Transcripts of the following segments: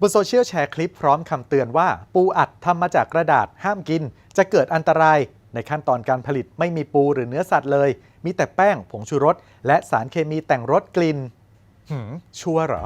บนโซเชียลแชร์คลิปพร้อมคำเตือนว่า ปูอัดทำมาจากกระดาษห้ามกิน จะเกิดอันตราย ในขั้นตอนการผลิตไม่มีปูหรือเนื้อสัตว์เลย มีแต่แป้งผงชูรส และสารเคมีแต่งรสกลิ่นหืมชัวร์เหรอ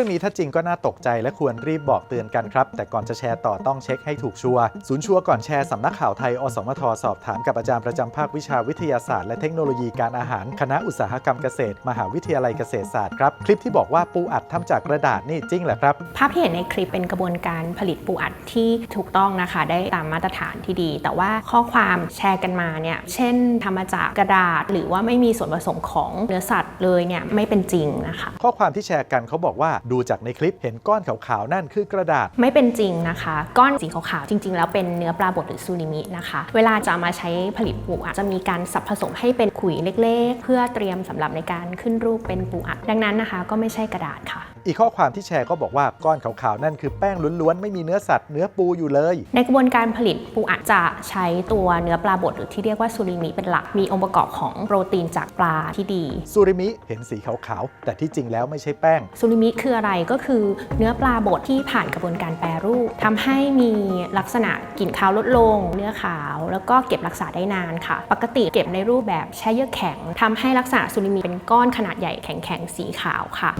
รื่องนี้ถ้าจริงก็น่าตกใจและควรรีบบอกเตือนกันครับ แต่ก่อนจะแชร์ต่อต้องเช็คให้ถูกชัวร์ศูนย์ชัวร์ก่อนแชร์สำนักข่าวไทย อสมทสอบถามกับอาจารย์ประจำภาควิชาวิทยาศาสตร์และเทคโนโลยีการอาหารคณะอุตสาหกรรมเกษตร มหาวิทยาลัยเกษตรศาสตร์ครับคลิปที่บอกว่าปูอัดทำจากกระดาษนี่จริงเหรอครับ ภาพที่เห็นในคลิปเป็นกระบวนการผลิตปูอัดที่ถูกต้องนะคะ ได้ตามมาตรฐานที่ดี แต่ว่าข้อความแชร์กันมาเนี่ยเช่นทำมาจากกระดาษ หรือว่าไม่มีส่วนผสมของเนื้อสัตว์เลยเนี่ยไม่เป็นจริงนะคะ ข้อความที่แชร์กันเขาบอกว่าดูจากในคลิปเห็นก้อนขาวๆนั่นคือกระดาษ ไม่เป็นจริงนะคะ ก้อนสีขาวๆจริง ๆ แล้วเป็นเนื้อปลาบดหรือซูริมินะคะ เวลาจะมาใช้ผลิตปูอัดจะมีการสับผสมให้เป็นขุยเล็ก ๆ เพื่อเตรียมสำหรับในการขึ้นรูปเป็นปูอัดดังนั้นนะคะ ก็ไม่ใช่กระดาษค่ะ อีกข้อความที่แชร์ก็บอกว่าก้อนขาวๆนั่นคือแป้งล้วนๆ ไม่มีเนื้อสัตว์เนื้อปูอยู่เลย ในกระบวนการผลิตปูอัดจะใช้ตัวเนื้อปลาบดหรือที่เรียกว่าซูริมิเป็นหลักมีองค์ประกอบของโปรตีนจากปลาที่ดีซูริมิเห็นสีขาวๆแต่ที่จริงแล้วไม่ใช่แป้งซูริมิคืออะไรก็คือเนื้อปลาบดที่ผ่านกระบวนการแปรรูปทำให้มีลักษณะกลิ่นคาวลดลง เนื้อขาว แล้วก็เก็บรักษาได้นานค่ะ ปกติเก็บในรูปแบบแช่เยือกแข็งทำให้ลักษณะซูริมิเป็นก้อนขนาดใหญ่แข็งๆสีขาวค่ะ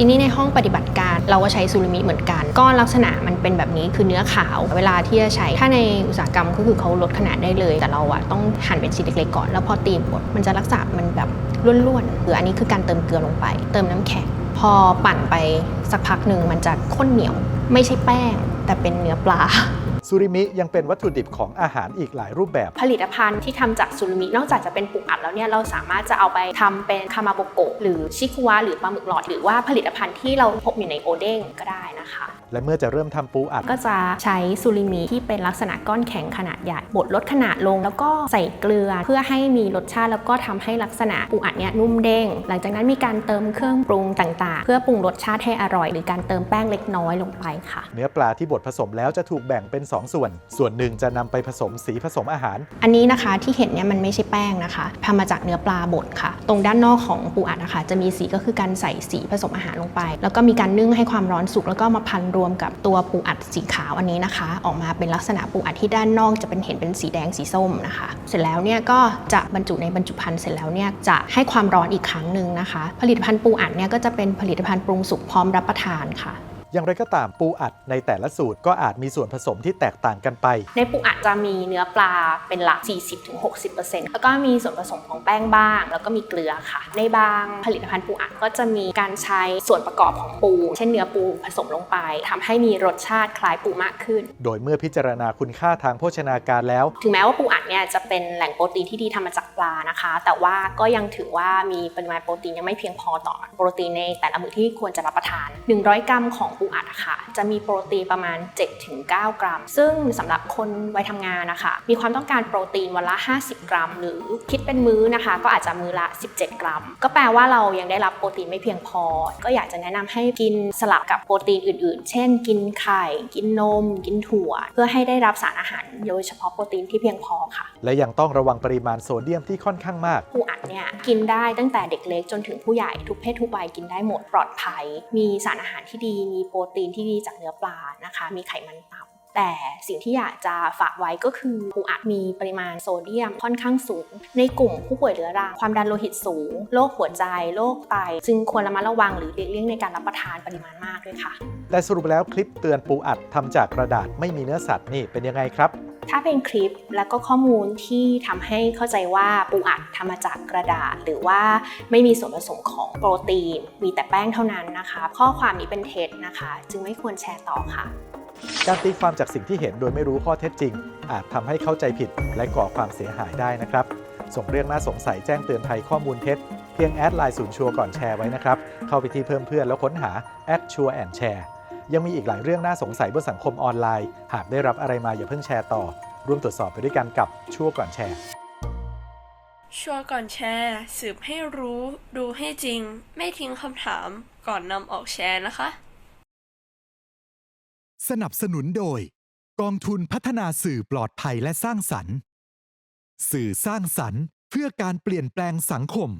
ทีนี้ในห้องปฏิบัติการเราก็ใช้ซูรามิเหมือนกัน ก้อนลักษณะมันเป็นแบบนี้คือเนื้อขาว เวลาที่จะใช้ ถ้าในอุตสาหกรรมก็คือเขาลดขนาดได้เลย แต่เราอะต้องหั่นเป็นชิ้นเล็กๆก่อน แล้วพอตีบดมันจะรักษามันแบบล้วนๆหรืออันนี้คือการเติมเกลือลงไป เติมน้ำแข็งพอปั่นไปสักพักหนึ่งมันจะข้นเหนียว ไม่ใช่แป้ง แต่เป็นเนื้อปลา ซูริมิยังเป็นวัตถุดิบของอาหารอีกหลายรูปแบบ ผลิตภัณฑ์ที่ทำจากซูริมินอกจากจะเป็นปูอัดแล้วเนี่ยเราสามารถจะเอาไปทำเป็นคามาโบโกะหรือชิคุวะหรือปลาหมึกหลอด หรือว่าผลิตภัณฑ์ที่เราพบอยู่ในโอเด้งก็ได้นะคะ และเมื่อจะเริ่มทำปูอัดก็จะใช้ซูริมิที่เป็นลักษณะก้อนแข็งขนาดใหญ่บดลดขนาดลง แล้วก็ใส่เกลือเพื่อให้มีรสชาติแล้วก็ทำให้ลักษณะปูอัดเนี่ยนุ่มเด้ง หลังจากนั้นมีการเติมเครื่องปรุงต่างๆ เพื่อปรุงรสชาติให้อร่อย หรือการเติมแป้งเล็กน้อยลงไปค่ะ เนื้อปลาที่บดผสมแล้วจะถูกแบ่งเป็น2ส่วน ส่วนหนึ่งจะนำไปผสมสีผสมอาหาร อันนี้นะคะที่เห็นเนี่ยมันไม่ใช่แป้งนะคะทำมาจากเนื้อปลาบดค่ะ ตรงด้านนอกของปูอัดนะคะจะมีสีก็คือการใส่สีผสมอาหารลงไป แล้วก็มีการนึ่งให้ความร้อนสุกแล้วก็มาพันรวมกับตัวปูอัดสีขาวอันนี้นะคะ ออกมาเป็นลักษณะปูอัดที่ด้านนอกจะเป็นเห็นเป็นสีแดงสีส้มนะคะ เสร็จแล้วเนี่ยก็จะบรรจุในบรรจุภัณฑ์เสร็จแล้วเนี่ยจะให้ความร้อนอีกครั้งหนึ่งนะคะ ผลิตภัณฑ์ปูอัดเนี่ยก็จะเป็นผลิตภัณฑ์ปรุงสุกพร้อมรับประทานค่ะ อย่างไรก็ตามปูอัดในแต่ละสูตรก็อาจมีส่วนผสมที่แตกต่างกันไป ในปูอัดจะมีเนื้อปลาเป็นหลัก 40-60%แล้วก็มีส่วนผสมของแป้งบ้าง แล้วก็มีเกลือค่ะ ในบางผลิตภัณฑ์ปูอัดก็จะมีการใช้ส่วนประกอบของปู เช่นเนื้อปูผสมลงไปทำให้มีรสชาติคล้ายปูมากขึ้น โดยเมื่อพิจารณาคุณค่าทางโภชนาการแล้ว ถึงแม้ว่าปูอัดเนี่ยจะเป็นแหล่งโปรตีนที่ดีทำมาจากปลานะคะ แต่ว่าก็ยังถือว่ามีปริมาณโปรตีนยังไม่เพียงพอต่อโปรตีนในแต่ละมื้อที่ควรจะรับประทาน 100 กรัมของปูอัดอะค่ะ จะมีโปรตีนประมาณ 7-9 กรัม ซึ่งสำหรับคนวัยทำงานนะคะ มีความต้องการโปรตีนวันละ 50 กรัม หรือคิดเป็นมื้อนะคะ ก็อาจจะมื้อละ 17 กรัม ก็แปลว่าเรายังได้รับโปรตีนไม่เพียงพอ ก็อยากจะแนะนำให้กินสลับกับโปรตีนอื่น ๆ เช่น กินไข่ กินนม กินถั่ว เพื่อให้ได้รับสารอาหารโดยเฉพาะโปรตีนที่เพียงพอค่ะ และยังต้องระวังปริมาณโซเดียมที่ค่อนข้างมากปูอัดเนี่ยกินได้ตั้งแต่เด็กเล็กจนถึงผู้ใหญ่ทุกเพศทุกวัยกินได้หมดปลอดภัย มีสารอาหารที่ดีมีโปรตีนที่ดีจากเนื้อปลานะคะ มีไขมันต่ำแต่สิ่งที่อยากจะฝากไว้ก็คือปูอัดมีปริมาณโซเดียมค่อนข้างสูง ในกลุ่มผู้ป่วยเรื้อรังความดันโลหิตสูงโรคหัวใจโรคไตจึงควรระมัดระวังหรือเลี่ยงในการรับประทานปริมาณมากด้วยค่ะ แต่สรุปแล้วคลิปเตือนปูอัดทำจากกระดาษไม่มีเนื้อสัตว์นี่เป็นยังไงครับ ถ้าเป็นคลิปแล้วก็ข้อมูลที่ทำให้เข้าใจว่าปูอัดทำมาจากกระดาษ หรือว่าไม่มีส่วนผสมของโปรตีน มีแต่แป้งเท่านั้นนะคะ ข้อความนี้เป็นเท็จนะคะ จึงไม่ควรแชร์ต่อค่ะ การตีความจากสิ่งที่เห็นโดยไม่รู้ข้อเท็จจริง อาจทำให้เข้าใจผิด และก่อความเสียหายได้นะครับ ส่งเรื่องน่าสงสัยแจ้งเตือนภัยข้อมูลเท็จเพียงแอดไลน์ศูนย์ชัวก่อนแชร์ไว้นะครับ เข้าไปที่เพิ่มเพื่อนแล้วค้นหาแอดชัวแอนแชร์ ยังมีอีกหลายเรื่องน่าสงสัยบนสังคมออนไลน์ หากได้รับอะไรมาอย่าเพิ่งแชร์ต่อ ร่วมตรวจสอบไปด้วยกันกับชัวร์ก่อนแชร์ ชัวร์ก่อนแชร์ สืบให้รู้ ดูให้จริง ไม่ทิ้งคำถามก่อนนำออกแชร์นะคะ สนับสนุนโดย กองทุนพัฒนาสื่อปลอดภัยและสร้างสรรค์ สื่อสร้างสรรค์เพื่อการเปลี่ยนแปลงสังคม